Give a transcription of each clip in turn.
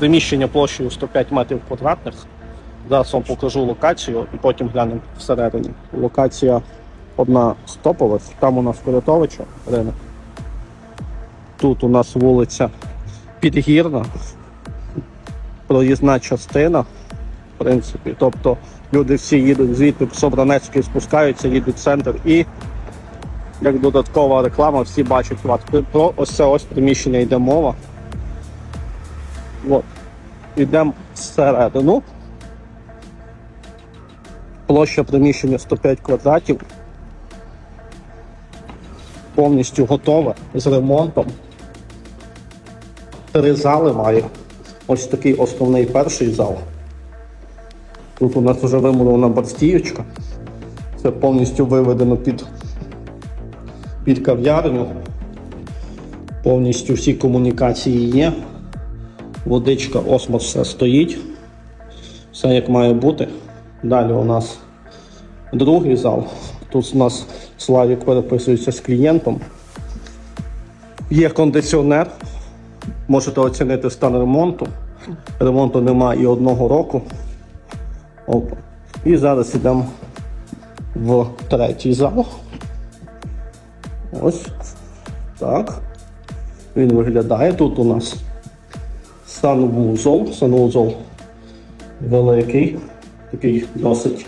Приміщення площею 105 метрів квадратних. Зараз вам покажу локацію і потім глянемо всередині. Локація одна з топових. Там у нас Коротовича ринок. Тут у нас вулиця Підгірна, проїзна частина, в принципі. Тобто люди всі їдуть звідти в Собранецький спускаються, їдуть в центр і як додаткова реклама, всі бачать. Про ось це ось приміщення йде мова. От. Йдемо всередину. Площа приміщення 105 квадратів. Повністю готове з ремонтом. Три зали має. Ось такий основний перший зал. Тут у нас вже вимурована барстіючка. Це повністю виведено під, під кав'ярню. Повністю всі комунікації є. Водичка, осмос все стоїть. Все як має бути. Далі у нас другий зал. Тут у нас Славік переписується з клієнтом. Є кондиціонер. Можете оцінити стан ремонту. Ремонту немає і одного року. Опа. І зараз йдемо в третій зал. Ось так. Він виглядає. Тут у нас санвузол. Санвузол великий, такий досить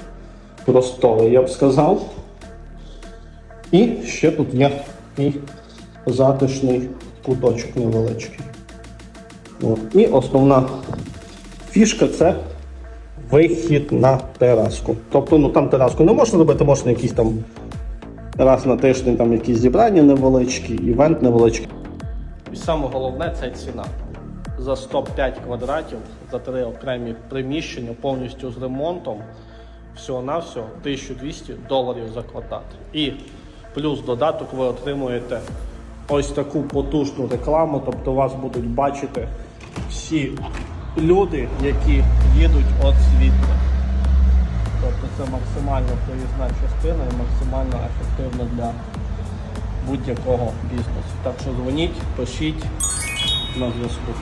просторий, я б сказав. І ще тут є і затишний куточок невеличкий. От. І основна фішка це вихід на тераску. Тобто, ну там тераску не можна робити, можна якісь там раз на тиждень там якісь зібрання невеличкі, івент невеличкий. І саме головне це ціна. За 105 квадратів, за три окремі приміщення, повністю з ремонтом, всього-навсього 1200 доларів за квадрат. І плюс додаток ви отримуєте ось таку потужну рекламу, тобто вас будуть бачити всі люди, які їдуть від світла. Тобто це максимально проїзна частина і максимально ефективно для будь-якого бізнесу. Так що дзвоніть, пишіть на зв'язку.